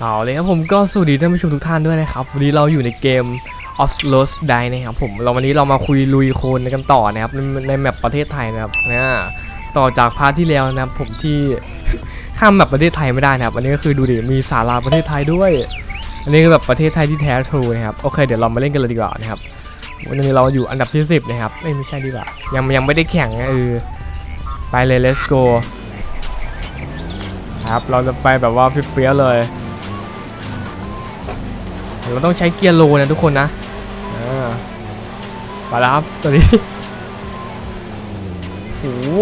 เอาเลยครับผมก็สวัสดีท่านผู้ชมทุกท่านด้วยนะครับวันนี้เราอยู่ในเกม of l o s Die นะครับผมเราวันนี้เรามาคุยลุยโคลนกันต่อนะครับในในแมปประเทศไทยนะครับนะต่อจากพาร์ทที่แล้วนะครับผมที่ข้ามแมปประเทศไทยไม่ได้นะครับอันนี้ก็คือดูดิมีศาลาประเทศไทยด้วย อันนี้คือแบบประเทศไทยที่แท้ทรูนะครับโอเคเดี๋ยวเรามาเล่นกันเลยดีกว่านะครับวันนี้เราอยู่อันดับที่ 10 นะครับเอ้ยไม่ใช่ดีกว่ายังยังไม่ได้แข่งนะเออไปเลย let's go ครับเราจะไปแบบว่าฟิเฟียเลย เราต้องใช้เกียร์โลนะทุกคนนะไปแล้วครับตัวนี้โอ้โห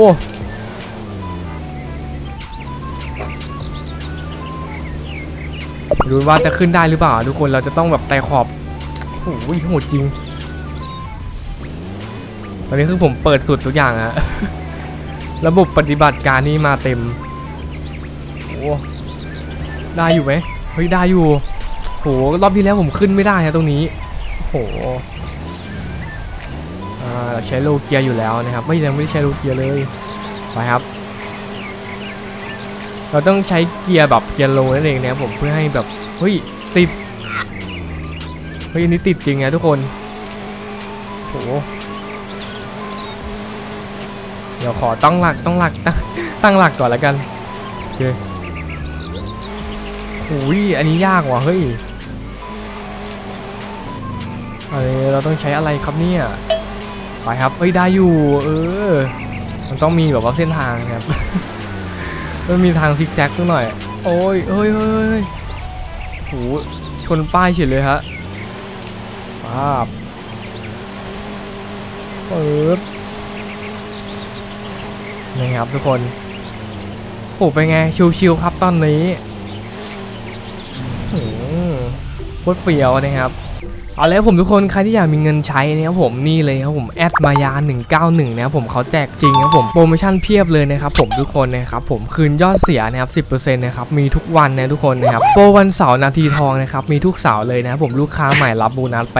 ดูว่าจะขึ้นได้หรือเปล่า ทุกคนเราจะต้องแบบไต่ขอบโอ้โหโหดจริง ตอนนี้คือผมเปิดสุดทุกอย่างอะระบบปฏิบัติการนี่มาเต็ม โอ้ ได้อยู่ไหม เฮ้ย ได้อยู่ โหรอบที่แล้วผมขึ้นไม่ได้นะตรงนี้โหเราใช้โลเกียอยู่แล้วนะครับ ไม่ยังไม่ได้ใช้โลเกียเลยไปครับ เราต้องใช้เกียร์แบบเกียร์โลนั่นเองนะครับผมเพื่อให้แบบเฮ้ยติดเฮ้ยอันนี้ติดจริงนะทุกคนโหเดี๋ยวขอตั้งหลักตั้งหลักตั้งตั้งหลักก่อนแล้วกันโอเคโอ้ยอันนี้ยากว่ะเฮ้ย เออเราต้องใช้อะไรครับเนี่ย ไปครับเอ้ยได้อยู่ เออ มันต้องมีแบบว่าเส้นทางครับมันมีทางซิกแซกสักหน่อย โอ้ยเอ้ยเอ้ยโหชนป้ายเฉยเลยฮะป้าบเปิดนี่ครับทุกคนโอ้เป็นไง ชิวๆครับตอนนี้อืมโคตรเฟียวนะครับ เอาเลยครับผมทุกคนใครที่อยากมีเงินใช้นะครับผมนี่เลยครับผมแอดมายา 191นะครับผมเขาแจกจริงครับผมโปรโมชั่นเพียบเลยนะครับผมทุกคนนะครับผมคืนยอดเสียนะครับ10%นะครับมีทุกวันนะทุกคนนะครับโปรวันเสาร์นาทีทองนะครับมีทุกเสาร์เลยนะครับผมลูกค้าใหม่รับโบนัสไป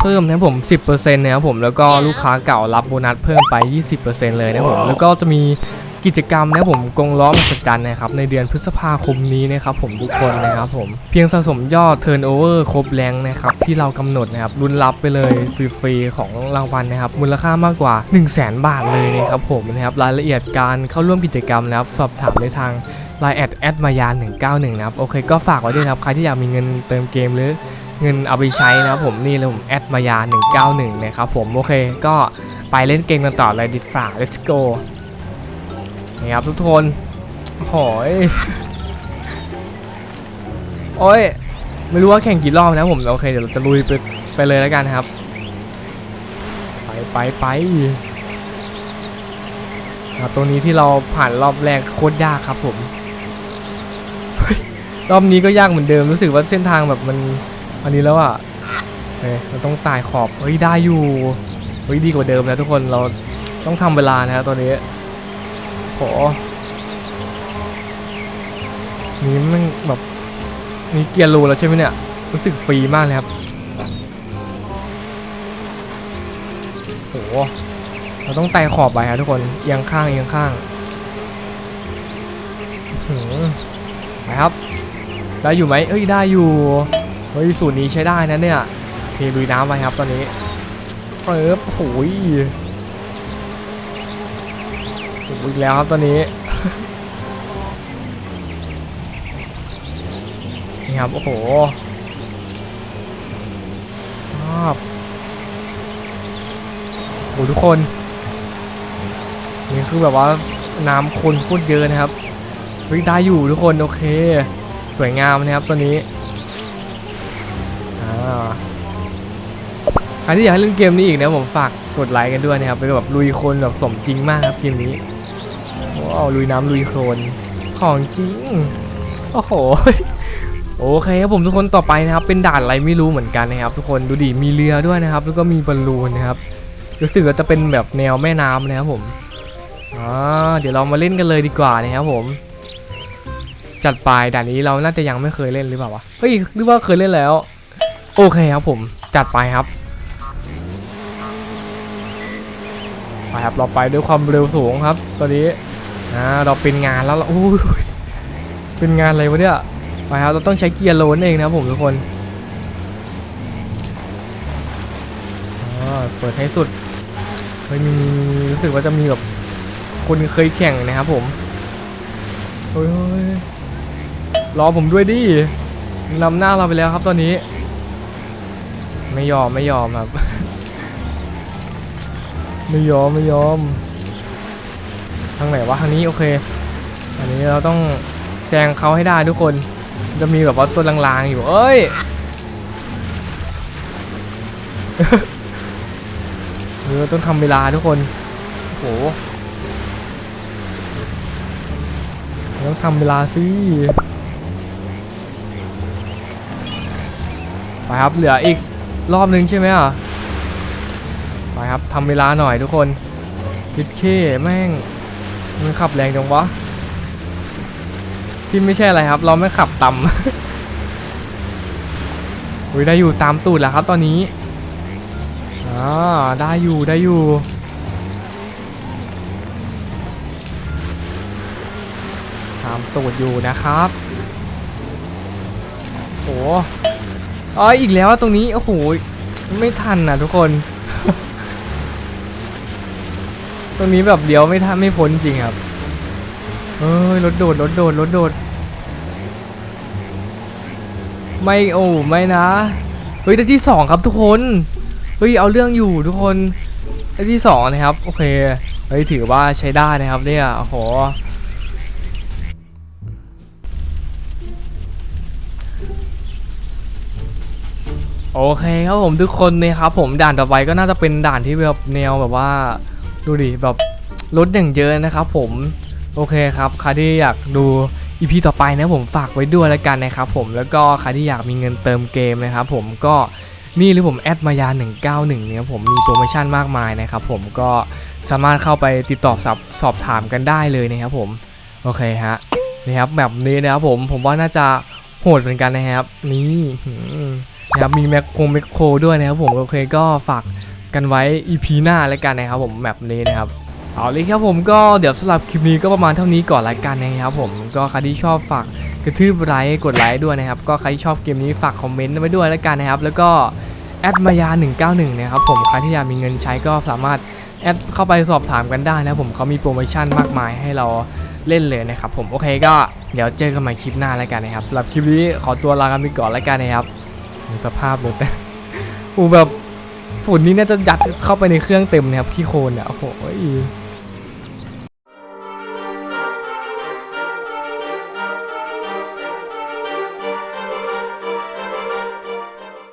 เพิ่มนะครับผม 10%นะครับผมแล้วก็ลูกค้าเก่ารับโบนัสเพิ่มไป 20%เลยนะครับผมแล้วก็จะมี กิจกรรมนะผมกงล้อมหัศจรรย์นะครับในเดือนพฤษภาคมนี้นะครับผมทุกคนนะครับผมเพียงสะสมยอด Turnover ครบแรงนะครับที่เรากำหนดนะครับรุนรับไปเลยฟรีๆของรางวัลนะครับมูลค่ามากกว่า 1 0 0 0 0แบาทเลยนะครับผมนะครับรายละเอียดการเข้าร่วมกิจกรรมนะครับสอบถามได้ทาง Line แอดแอดมายา191นะครับโอเคก็ฝากไว้ด้วยนะครับใครที่อยากมีเงินเติมเกมหรือเงินเอาไปใช้นะครับผมนี่เลยผมแอดมายา191นะครับผมโอเคก็ไปเล่นเกมกันต่อเลยดิฟ่า let's go นี่ครับทุกคนโอ้ยโอ้ย ไม่รู้ว่าแข่งกี่รอบนะผมโอเคเดี๋ยวเราจะลุยไปไปเลยแล้วกันครับ ไปไปไปตัวนี้ที่เราผ่านรอบแรกโคตรยากครับผมรอบนี้ก็ยากเหมือนเดิมรู้สึกว่าเส้นทางแบบมันอันนี้แล้วอะเฮ้ยเราต้องตายขอบเฮ้ยได้อยู่เฮ้ยดีกว่าเดิมแล้วทุกคนเราต้องทำเวลานะครับตัวนี้ โหนี่มันแบบมีเกียร์รูแล้วใช่ไหมเนี่ย รู้สึกฟรีมากเลยครับโหเราต้องไต่ขอบไปครับทุกคนเอียงข้างเอียงข้างหไปครับ ได้อยู่ไหมเอ้ยได้อยู่เฮ้ยสูตรนี้ใช้ได้นะเนี่ยเทลุยน้ำไปครับตอนนี้เฟิบโอ้ย อีกแล้วครับตอนนี้นี่ครับ โอ้โหครับโอ้โหทุกคน นี่คือแบบว่าน้ำคนโคตรเยอะนะครับเฮ้ยได้อยู่ทุกคนโอเค สวยงามนะครับตัวนี้ใครที่อยากให้เล่นเกมนี้อีกนะผมฝากกดไลค์กันด้วยนะครับเป็นแบบลุยคนแบบสมจริงมากครับเกมนี้ ว้าวลุยน้ำลุยโคลนของจริง โอ้โห โอเคครับผมทุกคนต่อไปนะครับ เป็นด่านอะไรไม่รู้เหมือนกันนะครับ ทุกคนดูดิมีเรือด้วยนะครับ แล้วก็มีบอลลูนนะครับรู้สึกว่าจะเป็นแบบแนวแม่น้ำนะครับผมอ่าเดี๋ยวเรามาเล่นกันเลยดีกว่านะครับผม จัดไปด่านนี้เราน่าจะยังไม่เคยเล่นหรือเปล่าวะเฮ้ยหรือว่าเคยเล่นแล้ว โอเคครับผมจัดไปครับไปครับเราไปด้วยความเร็วสูงครับตอนนี้ อ่าเราเป็นงานแล้วล่ะโอ้ยเป็นงานอะไรวะเนี่ยไปครับเราต้องใช้เกียร์โลนเองนะครับผมทุกคนเปิดให้สุดเฮ้ยมีรู้สึกว่าจะมีแบบคนเคยแข่งนะครับผมเฮ้ยเฮ้ยรอผมด้วยดินำหน้าเราไปแล้วครับตอนนี้ ไม่ยอมไม่ยอมครับ ไม่ยอมไม่ยอม ทางไหนวะทางนี้โอเค อันนี้เราต้องแซงเขาให้ได้ทุกคน จะมีแบบว่าตัวลางๆอยู่ เอ้ยเออต้องทำเวลาทุกคนโอ้โหต้องทำเวลาสิไปครับเหลืออีกรอบนึงใช่ไหมอะไปครับทำเวลาหน่อยทุกคนคิดเคแม่ง มันขับแรงจังวะ ที่ไม่ใช่อะไรครับ เราไม่ขับต่ำอุ้ยได้อยู่ตามตูดแล้วครับ ตอนนี้อ่าได้อยู่ได้อยู่ตามตูดอยู่นะครับโอ้อ๋ออีกแล้วตรงนี้โอ้โหไม่ทันอะทุกคน ตรงนี้แบบเดียวไม่ทันไม่พ้นจริงครับเอ้ยรถโดดรถโดดรถโดด ไม่โอ้ไม่นะเฮ้ยได้ที่สองครับทุกคนเฮ้ยเอาเรื่องอยู่ทุกคนได้ที่สองนะครับโอเคเฮ้ยถือว่าใช้ได้นะครับเนี่ยโอ้โหโอเคครับผมทุกคนนะครับผมด่านต่อไปก็น่าจะเป็นด่านที่แบบแนวแบบว่า ดูดิแบบรถอย่างเยอะนะครับผมโอเคครับใครที่อยากดูอีพีต่อไปนะผมฝากไว้ด้วยแล้วกันนะครับผมแล้วก็ใครที่อยากมีเงินเติมเกมนะครับผมก็นี่หรือผมแอดมายา 191เนี่ยผมมีโปรโมชั่นมากมายนะครับผมก็สามารถเข้าไปติดต่อสอบสอบถามกันได้เลยนะครับผมโอเคฮะนี่ครับแบบนี้นะครับผมผมว่าน่าจะโหดเหมือนกันนะครับนี่นะครับมีแมคโครแมคโครด้วยนะครับผมโอเคก็ฝาก กันไว้ EP หน้าแล้วกันนะครับผมแบบนี้นะครับเอาเลยครับผมก็เดี๋ยวสำหรับคลิปนี้ก็ประมาณเท่านี้ก่อนละกันนะครับผมก็ใครที่ชอบฝากกระทืบไลค์กดไลค์ด้วยนะครับก็ใครที่ชอบเกมนี้ฝากคอมเมนต์ไว้ด้วยแล้วกันนะครับแล้วก็แอดมายา 191 นะครับผมใครที่อยากมีเงินใช้ก็สามารถแอดเข้าไปสอบถามกันได้นะครับผมเขามีโปรโมชั่นมากมายให้เราเล่นเลยนะครับผมโอเคก็เดี๋ยวเจอกันใหม่คลิปหน้าแล้วกันนะครับสำหรับคลิปนี้ขอตัวลากันไปก่อนแล้วกันนะครับสภาพรถนะอูแบบ ฝุ่นนี่น่าจะยัดเข้าไปในเครื่องเต็มนะครับขี้โคลนอะโอ้โห